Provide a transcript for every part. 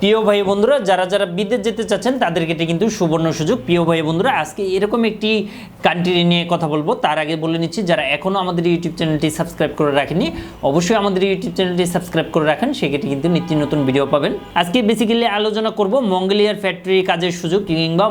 প্রিয় ভাই বন্ধুরা, যারা যারা বিদেশ যেতে চাচ্ছেন, তাদেরকে এটা কিন্তু সুবর্ণ সুযোগ। প্রিয় ভাই বন্ধুরা, আজকে এরকম একটি কান্ট্রি নিয়ে কথা বলব। তার আগে বলে নিচ্ছি, যারা এখনও আমাদের ইউটিউব চ্যানেলটি সাবস্ক্রাইব করে রাখেনি অবশ্যই আমাদের ইউটিউব চ্যানেলটি সাবস্ক্রাইব করে রাখেন। সেক্ষেত্রে কিন্তু নিত্য নতুন ভিডিও পাবেন। আজকে বেসিক্যালি আলোচনা করব মঙ্গোলিয়ার ফ্যাক্টরি কাজের সুযোগ কিংবা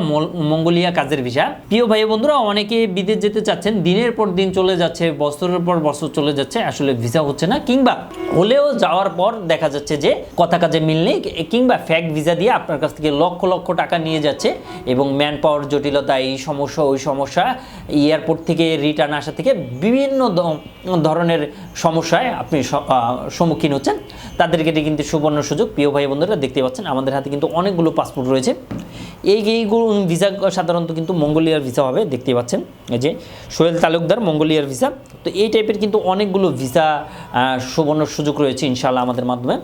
মঙ্গোলিয়া কাজের ভিসা। প্রিয় ভাই বন্ধুরা, অনেকে বিদেশ যেতে চাচ্ছেন, দিনের পর দিন চলে যাচ্ছে, বছরের পর বছর চলে যাচ্ছে, আসলে ভিসা হচ্ছে না। কিংবা হলেও যাওয়ার পর দেখা যাচ্ছে যে কথা কাজে মিল নেই, কিংবা ফ্যাক্ট ভিসা দিয়ে আপনার কাছ থেকে লক্ষ লক্ষ টাকা নিয়ে যাচ্ছে এবং ম্যান পাওয়ার জটিলতা, এই সমস্যা, ওই সমস্যা এয়ারপোর্ট থেকে রিটার্ন আসা থেকে বিভিন্ন ধরনের সমস্যায় আপনি সম্মুখীন হচ্ছেন। তাদেরকে এটা কিন্তু সুবর্ণ সুযোগ। প্রিয় ভাই বন্ধুরা দেখতে পাচ্ছেন, আমাদের হাতে কিন্তু অনেকগুলো পাসপোর্ট রয়েছে। এই, এইগুলো ভিসা সাধারণত কিন্তু মঙ্গোলিয়ার ভিসা হবে দেখতে পাচ্ছেন। যে সোহেল তালুকদার, মঙ্গোলিয়ার ভিসা তো এই টাইপের কিন্তু অনেকগুলো ভিসা সুবর্ণ সুযোগ রয়েছে ইনশাল্লাহ আমাদের মাধ্যমে।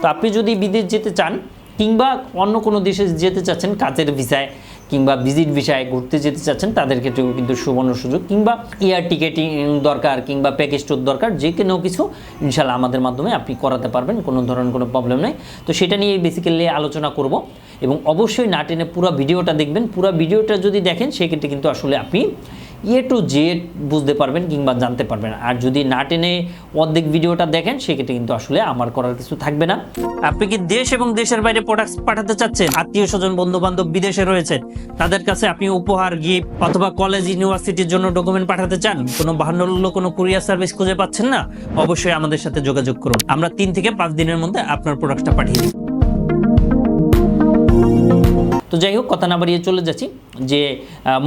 তো আপনি যদি বিদেশ যেতে চান কিংবা অন্য কোনো দেশে যেতে চাচ্ছেন কাজের ভিসায় কিংবা ভিজিট ভিসায় ঘুরতে যেতে চাচ্ছেন, তাদের ক্ষেত্রেও কিন্তু সুবর্ণ সুযোগ। কিংবা এয়ার টিকেটিং দরকার কিংবা প্যাকেজ ট্যুর দরকার, যে কোনো কিছু ইনশাল্লাহ আমাদের মাধ্যমে আপনি করাতে পারবেন, কোনো ধরনের কোনো প্রবলেম নেই। তো সেটা নিয়ে বেসিক্যালি আলোচনা করব এবং অবশ্যই না টেনে পুরো ভিডিওটা দেখবেন। পুরো ভিডিওটা যদি দেখেন, সেক্ষেত্রে কিন্তু আসলে আপনি এ টু জেড বুঝতে পারবেন কিংবা জানতে পারবেন। আর যদি না টেনে অর্ধেক ভিডিওটা দেখেন, সেক্ষেত্রে কিন্তু আসলে আমার করার কিছু থাকবে না। আপনি কি দেশ এবং দেশের বাইরে প্রোডাক্ট পাঠাতে চাচ্ছেন? আত্মীয় স্বজন বন্ধু বান্ধব বিদেশে রয়েছে। তাদের কাছে আপনি উপহার গিফট অথবা কলেজ ইউনিভার্সিটির জন্য ডকুমেন্ট পাঠাতে চান? কোনো বাহান্ন কোনো কুরিয়ার সার্ভিস খুঁজে পাচ্ছেন না? অবশ্যই আমাদের সাথে যোগাযোগ করুন। আমরা তিন থেকে পাঁচ দিনের মধ্যে আপনার প্রোডাক্টটা পাঠিয়ে দিই। তো যাই হোক, কথা না বাড়িয়ে চলে যাচ্ছি। যে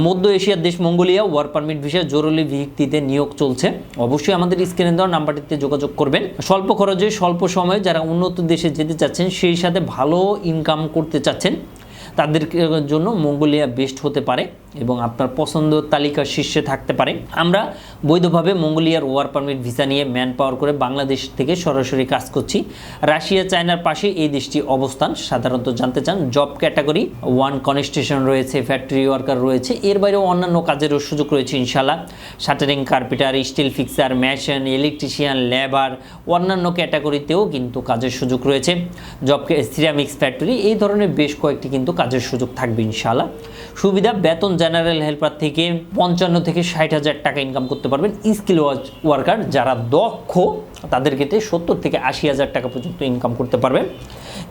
মধ্য এশিয়ার দেশ মঙ্গোলিয়া ওয়ার পারমিট ভিসা জরুরি ভিত্তিতে নিয়োগ চলছে। অবশ্যই আমাদের স্ক্রিনে দেওয়ার নাম্বারটিতে যোগাযোগ করবেন। স্বল্প খরচে, স্বল্প সময়ে যারা উন্নত দেশে যেতে চাচ্ছেন, সেই সাথে ভালো ইনকাম করতে চাচ্ছেন, তাদের জন্য মঙ্গোলিয়া বেস্ট হতে পারে। এবং আপনার পছন্দ তালিকার শীর্ষে থাকতে পারে। আমরা বৈধভাবে মঙ্গোলিয়ার ওয়ার পারমিট ভিসা নিয়ে ম্যান পাওয়ার করে বাংলাদেশ থেকে সরাসরি কাজ করছি। রাশিয়া, চায়নার পাশে এই দেশটি অবস্থান। সাধারণত জানতে চান, জব ক্যাটাগরি, ওয়ান কনস্টেশন রয়েছে, ফ্যাক্টরি ওয়ার্কার রয়েছে। এর বাইরেও অন্যান্য কাজেরও সুযোগ রয়েছে ইনশাল্লাহ shuttering carpenter steel fixer mason electrician, labour, অন্যান্য ক্যাটাগরিতেও কিন্তু কাজের সুযোগ রয়েছে। জব সিরামিক্স ফ্যাক্টরি, এই ধরনের বেশ কয়েকটি কিন্তু কাজের সুযোগ থাকবে ইনশাল্লাহ সুবিধা, বেতন জেনারেল হেল্পার থেকে পঞ্চান্ন থেকে ষাট হাজার টাকা ইনকাম করতে পারবেন স্কিল ওয়ার্কার যারা দক্ষ, তাদের ক্ষেত্রে সত্তর থেকে আশি হাজার টাকা পর্যন্ত ইনকাম করতে পারবেন।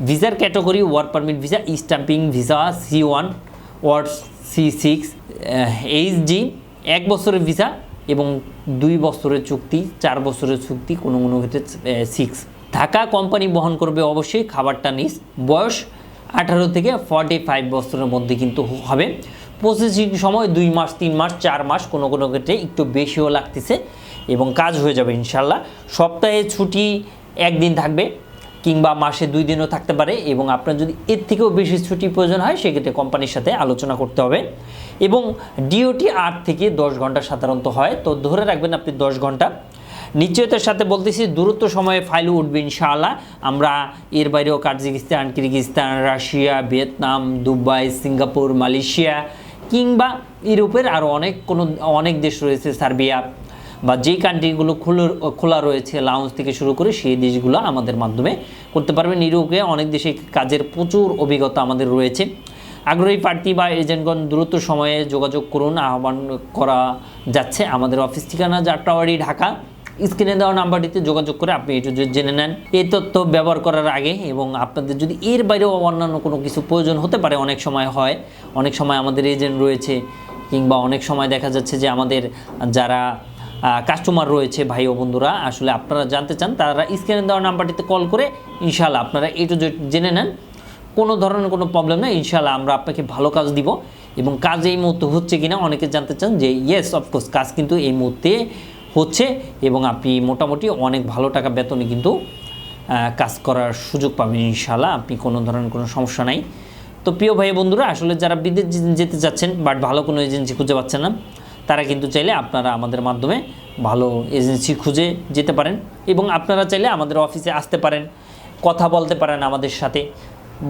ভিসার category work permit visa stamping visa C one word C six H G এক বছরের ভিসা এবং দুই বছরের চুক্তি, চার বছরের চুক্তি, কোনো কোনো ক্ষেত্রে সিক্স ঢাকা কোম্পানি বহন করবে অবশ্যই, খাবারটা নিস। বয়স আঠারো থেকে ফর্টি ফাইভ বছরের মধ্যে কিন্তু হবে। প্রসেসিং সময় দুই মাস, তিন মাস, চার মাস কোনো কোনো ক্ষেত্রে একটু বেশিও লাগতেছে এবং কাজ হয়ে যাবে ইনশাল্লাহ। সপ্তাহে ছুটি একদিন থাকবে কিংবা মাসে দুই দিনও থাকতে পারে এবং আপনার যদি এর থেকেও বেশি ছুটি প্রয়োজন হয়, সেক্ষেত্রে কোম্পানির সাথে আলোচনা করতে হবে। এবং ডিওটি আট থেকে দশ ঘণ্টা সাধারণত হয়। তো ধরে রাখবেন আপনি দশ ঘণ্টা। নিশ্চয়তার সাথে বলতেছি, দূরত্ব সময়ে ফাইল উঠবে ইনশাআল্লাহ। আমরা এর বাইরেও Kazakhstan, Kyrgyzstan, Russia, Vietnam, Dubai, Singapore, Malaysia কিংবা ইউরোপের আরও অনেক কোনো, অনেক দেশ রয়েছে, সার্বিয়া বা যেই কান্ট্রিগুলো খোলা খোলা রয়েছে লাউন্স থেকে শুরু করে সেই দেশগুলো আমাদের মাধ্যমে করতে পারবেন। ইউরোপে অনেক দেশে কাজের প্রচুর অভিজ্ঞতা আমাদের রয়েছে। আগ্রহী প্রার্থী বা এজেন্টগণ দ্রুত সময়ে যোগাযোগ করুন। আহ্বান করা যাচ্ছে আমাদের অফিস ঠিকানা যাত্রাবাড়ি ঢাকা। স্ক্রিনে দেওয়া নাম্বারটিতে যোগাযোগ করে আপনি যদি জেনে নেন। এই তথ্য ব্যবহার করার আগে এবং আপনাদের যদি এর বাইরেও অন্যান্য কোনো কিছু প্রয়োজন হতে পারে, অনেক সময় হয়। অনেক সময় আমাদের এজেন্ট রয়েছে কিংবা অনেক সময় দেখা যাচ্ছে যে আমাদের যারা কাস্টমার রয়েছে ভাই ও বন্ধুরা, আসলে আপনারা জানতে চান, তারা স্ক্রিনে দেওয়া নাম্বারটিতে কল করে ইনশাল্লাহ আপনারা এই টু জেড জেনে নেন। কোনো ধরনের কোনো প্রবলেম নেই ইনশাল্লাহ আমরা আপনাকে ভালো কাজ দিব। এবং কাজ এই মুহূর্তে হচ্ছে কিনা অনেকে জানতে চান যে ইয়েস অফকোর্স কাজ কিন্তু এই মুহূর্তে হচ্ছে এবং আপনি মোটামুটি অনেক ভালো টাকা বেতনে কিন্তু কাজ করার সুযোগ পাবেন ইনশাল্লাহ আপনি কোনো ধরনের কোনো সমস্যা নাই। তো প্রিয় ভাই বন্ধুরা, আসলে যারা বিদেশ যেতে চাচ্ছেন বাট ভালো কোনো এজেন্সি খুঁজে পাচ্ছেন না, তারা কিন্তু চাইলে আপনারা আমাদের মাধ্যমে ভালো এজেন্সি খুঁজে যেতে পারেন এবং আপনারা চাইলে আমাদের অফিসে আসতে পারেন, কথা বলতে পারেন আমাদের সাথে।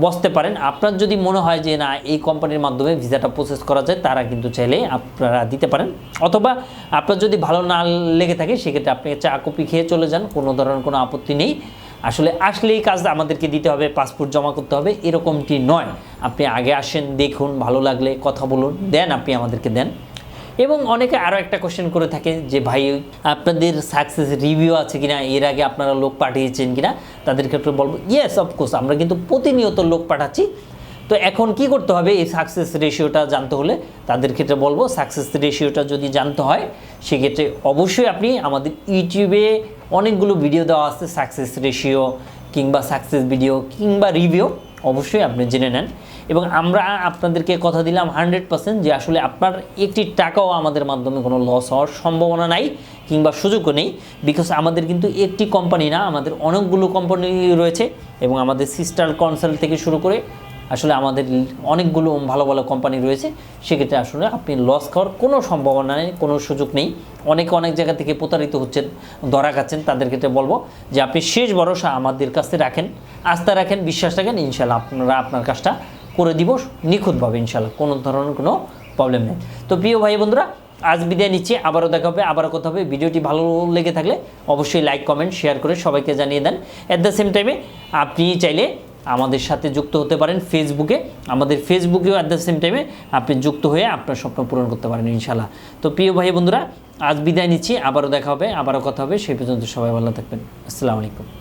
বসতে পারেন। আপনার যদি মনে হয় যে না, এই কোম্পানির মাধ্যমে ভিসাটা প্রসেস করা যায়, তারা কিন্তু চাইলে আপনারা দিতে পারেন। অথবা আপনার যদি ভালো না লেগে থাকে, সেক্ষেত্রে আপনি চা কপি খেয়ে চলে যান, কোনো ধরনের কোনো আপত্তি নেই। আসলে আসলেই কাজ আমাদেরকে দিতে হবে পাসপোর্ট জমা করতে হবে, এরকমটি নয়। আপনি আগে আসেন, দেখুন, ভালো লাগলে কথা বলুন, দেন আপনি আমাদেরকে দেন। এবং অনেকে আরও একটা কোশ্চেন করে থাকে যে, ভাই, আপনাদের সাকসেস রিভিউ আছে কিনা? এর আগে আপনারা লোক পাঠিয়েছেন কিনা? তাদের ক্ষেত্রে বলব ইয়েস অফকোর্স আমরা কিন্তু প্রতিনিয়ত লোক পাঠাচ্ছি। তো এখন কি করতে হবে? এই সাকসেস রেশিওটা জানতে হলে তাদের ক্ষেত্রে বলব সাকসেস রেশিওটা যদি জানতে হয়, সেক্ষেত্রে অবশ্যই আপনি আমাদের ইউটিউবে অনেকগুলো ভিডিও দেওয়া আছে সাকসেস রেশিও কিংবা সাকসেস ভিডিও কিংবা রিভিউ অবশ্যই আপনি জেনে নেন। এবং আমরা আপনাদেরকে কথা দিলাম হান্ড্রেড পার্সেন্ট যে আসলে আপনার একটি টাকাও আমাদের মাধ্যমে কোনো লস হওয়ার সম্ভাবনা নাই কিংবা সুযোগও নেই বিকজ আমাদের কিন্তু একটি কোম্পানি না, আমাদের অনেকগুলো কোম্পানি রয়েছে এবং আমাদের সিস্টার কনসাল্ট থেকে শুরু করে আসলে আমাদের অনেকগুলো ভালো ভালো কোম্পানি রয়েছে। সেক্ষেত্রে আসলে আপনি লস খাওয়ার কোনো সম্ভাবনা নেই, কোনো সুযোগ নেই। অনেকে অনেক জায়গা থেকে প্রতারিত হচ্ছেন, ধরা খাচ্ছেন, তাদের ক্ষেত্রে বলব যে আপনি শেষ ভরসা আমাদের কাছে রাখেন, আস্থা রাখেন, বিশ্বাস রাখেন ইনশাল্লাহ আপনারা আপনার কাজটা করে দিব নিখুঁতভাবে ইনশাল্লাহ কোনো ধরনের কোনো প্রবলেম নেই। তো প্রিয় ভাই বন্ধুরা, আজ বিদায় নিচ্ছি। আবারও দেখা হবে, আবারও কথা হবে। ভিডিওটি ভালো লেগে থাকলে অবশ্যই লাইক কমেন্ট শেয়ার করে সবাইকে জানিয়ে দেন। অ্যাট দ্য সেম টাইমে আপনি চাইলে আমাদের সাথে যুক্ত হতে পারেন ফেসবুকে আমাদের ফেসবুকেও অ্যাট দ্য সেম টাইমে আপনি যুক্ত হয়ে আপনার স্বপ্ন পূরণ করতে পারেন ইনশাল্লাহ তো প্রিয় ভাই বন্ধুরা, আজ বিদায় নিচ্ছি। আবারও দেখা হবে, আবারও কথা হবে। সেই পর্যন্ত সবাই ভালো থাকবেন। আসসালামু আলাইকুম।